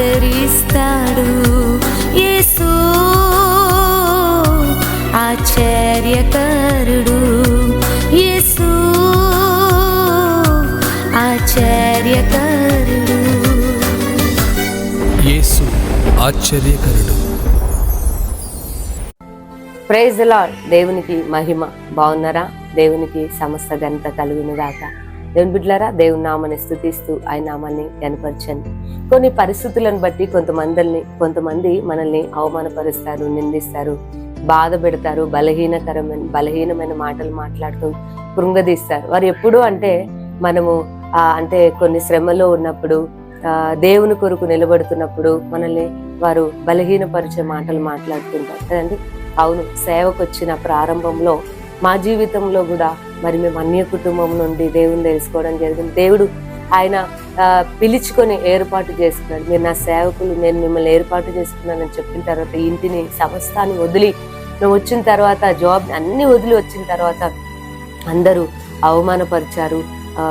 ఆదరిస్తాడు యేసు ఆశ్చర్యకరుడు. యేసు ఆశ్చర్యకరుడు. యేసు ఆశ్చర్యకరుడు. ప్రైజ్ లార్డ్ దేవునికి మహిమ. బాగున్నారా? దేవునికి సమస్త ఘనత కలుగును గాక. దేవుని బిడ్డలారా దేవుని నామాన్ని స్థుతిస్తూ ఆయన నామాన్ని కనపరచండి కొన్ని పరిస్థితులను బట్టి కొంతమందిని కొంతమంది మనల్ని అవమానపరుస్తారు నిందిస్తారు బాధ పెడతారు బలహీనకరమైన బలహీనమైన మాటలు మాట్లాడుతూ కృంగదీస్తారు. వారు ఎప్పుడు అంటే మనము అంటే కొన్ని శ్రమలో ఉన్నప్పుడు దేవుని కొరకు నిలబడుతున్నప్పుడు మనల్ని వారు బలహీనపరిచే మాటలు మాట్లాడుతుంటారు. కదండి? అవును సేవకు వచ్చిన ప్రారంభంలో మా జీవితంలో కూడా మరి మేము అన్య కుటుంబం నుండి దేవుని తెలుసుకోవడం జరిగింది. దేవుడు ఆయన పిలుచుకొని ఏర్పాటు చేసుకున్నాడు. మీరు నా సేవకులు నేను మిమ్మల్ని ఏర్పాటు చేసుకున్నానని చెప్పిన తర్వాత ఇంటిని సమస్తాన్ని వదిలి మేము వచ్చిన తర్వాత జాబ్ అన్ని వదిలి వచ్చిన తర్వాత అందరూ అవమానపరిచారు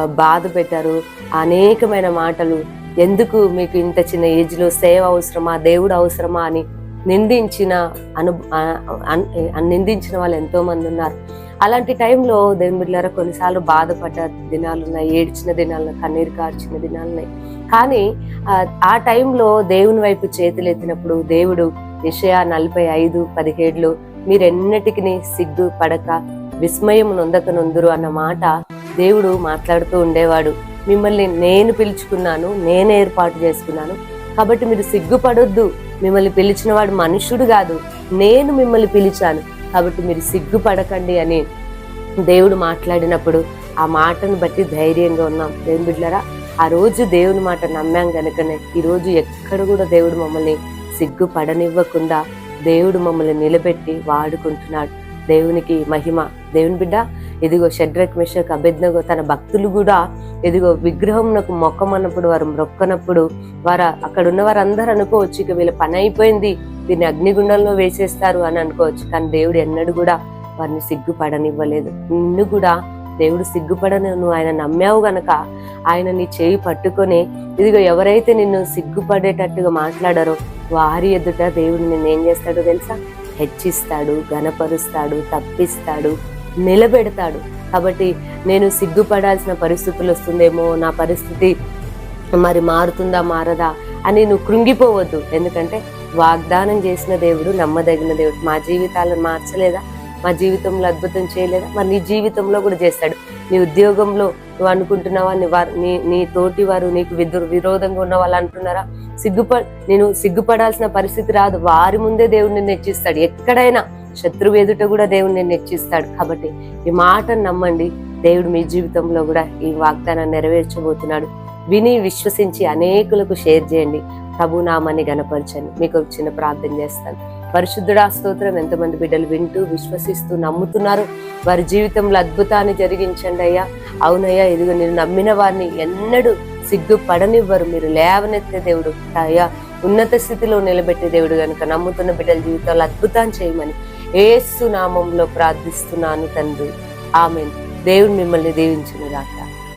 బాధ పెట్టారు. అనేకమైన మాటలు ఎందుకు మీకు ఇంత చిన్న ఏజ్లో సేవ అవసరమా? దేవుడు అవసరమా? అని నిందించిన అను నిందించిన వాళ్ళు ఎంతో మంది ఉన్నారు. అలాంటి టైంలో దేవుని కొన్నిసార్లు బాధపడ్డ దినాలు ఉన్నాయి ఏడ్చిన దినాలు కన్నీరు కార్చిన దినాలు ఉన్నాయి. కానీ ఆ, ఆ టైంలో దేవుని వైపు చేతులు ఎత్తినప్పుడు దేవుడు విషయ నలభై ఐదు పదిహేడులో మీరెన్నటికి సిగ్గు పడక విస్మయం నొందక నొందురు అన్న మాట దేవుడు మాట్లాడుతూ ఉండేవాడు. మిమ్మల్ని నేను పిలుచుకున్నాను నేను ఏర్పాటు చేసుకున్నాను. కాబట్టి మీరు సిగ్గుపడొద్దు. మిమ్మల్ని పిలిచిన వాడు మనుషుడు కాదు. నేను మిమ్మల్ని పిలిచాను. కాబట్టి మీరు సిగ్గుపడకండి అని దేవుడు మాట్లాడినప్పుడు ఆ మాటను బట్టి ధైర్యంగా ఉన్నాం. దేవుని బిడ్డలారా ఆ రోజు దేవుని మాట నమ్మాం కనుకనే ఈరోజు ఎక్కడ కూడా దేవుడు మమ్మల్ని సిగ్గుపడనివ్వకుండా దేవుడు మమ్మల్ని నిలబెట్టి వాడుకుంటున్నాడు. దేవునికి మహిమ. దేవుని బిడ్డ ఇదిగో షడ్రక్ మిషక్ అభిజ్ఞగో తన భక్తులు కూడా ఎదిగో విగ్రహంకు మొక్కమన్నప్పుడు వారు మొక్కనప్పుడు వారు అక్కడ ఉన్న వారందరూ అనుకోవచ్చు ఇక వీళ్ళ పని అయిపోయింది దీన్ని అగ్నిగుండంలో వేసేస్తారు అని అనుకోవచ్చు. కానీ దేవుడు ఎన్నడూ కూడా వారిని సిగ్గుపడనివ్వలేదు. నిన్ను కూడా దేవుడు సిగ్గుపడను నువ్వు ఆయన నమ్మావు గనక ఆయన నీ చేయి పట్టుకొని ఇదిగో ఎవరైతే నిన్ను సిగ్గుపడేటట్టుగా మాట్లాడారో వారి ఎదుట దేవుడు నిన్ను ఏం చేస్తాడో తెలుసా? హెచ్చిస్తాడు ఘనపరుస్తాడు తప్పిస్తాడు నిలబెడతాడు. కాబట్టి నేను సిగ్గుపడాల్సిన పరిస్థితులు వస్తుందేమో నా పరిస్థితి మరి మారుతుందా మారదా అని నువ్వు కృంగిపోవద్దు. ఎందుకంటే వాగ్దానం చేసిన దేవుడు నమ్మదగిన దేవుడు. మా జీవితాలను మార్చలేదా? మా జీవితంలో అద్భుతం చేయలేదా? మరి నీ జీవితంలో కూడా చేస్తాడు. నీ ఉద్యోగంలో నువ్వు అనుకుంటున్నావా? నీ వారు నీ నీ తోటి వారు నీకు విదు విరోధంగా ఉన్న వాళ్ళు అంటున్నారా? సిగ్గుప నేను సిగ్గుపడాల్సిన పరిస్థితి రాదు. వారి ముందే దేవుడిని నెచ్చిస్తాడు ఎక్కడైనా శత్రువు ఎదుట కూడా దేవుడు నేను హెచ్చిస్తాడు కాబట్టి ఈ మాటను నమ్మండి. దేవుడు మీ జీవితంలో కూడా ఈ వాగ్దానాన్ని నెరవేర్చబోతున్నాడు. విని విశ్వసించి అనేకులకు షేర్ చేయండి. ప్రభు నామాన్ని గనపరచండి మీకు ఒక చిన్న ప్రార్థన చేస్తాను. పరిశుద్ధుడా స్తోత్రం. ఎంతమంది బిడ్డలు వింటూ విశ్వసిస్తూ నమ్ముతున్నారు. వారి జీవితంలో అద్భుతాన్ని జరిగించండి అయ్యా. అవునయ్యా ఇదిగో నేను నమ్మిన వారిని ఎన్నడూ సిగ్గు పడనివ్వరు మీరు లేవనెత్తే దేవుడు. అయ్యా ఉన్నత స్థితిలో నిలబెట్టే దేవుడు కనుక నమ్ముతున్న బిడ్డల జీవితంలో అద్భుతాన్ని చేయమని ఏసు నామంలో ప్రార్థిస్తున్నాను తండ్రి. ఆమెన్. దేవుడు మిమ్మల్ని దీవించును గాక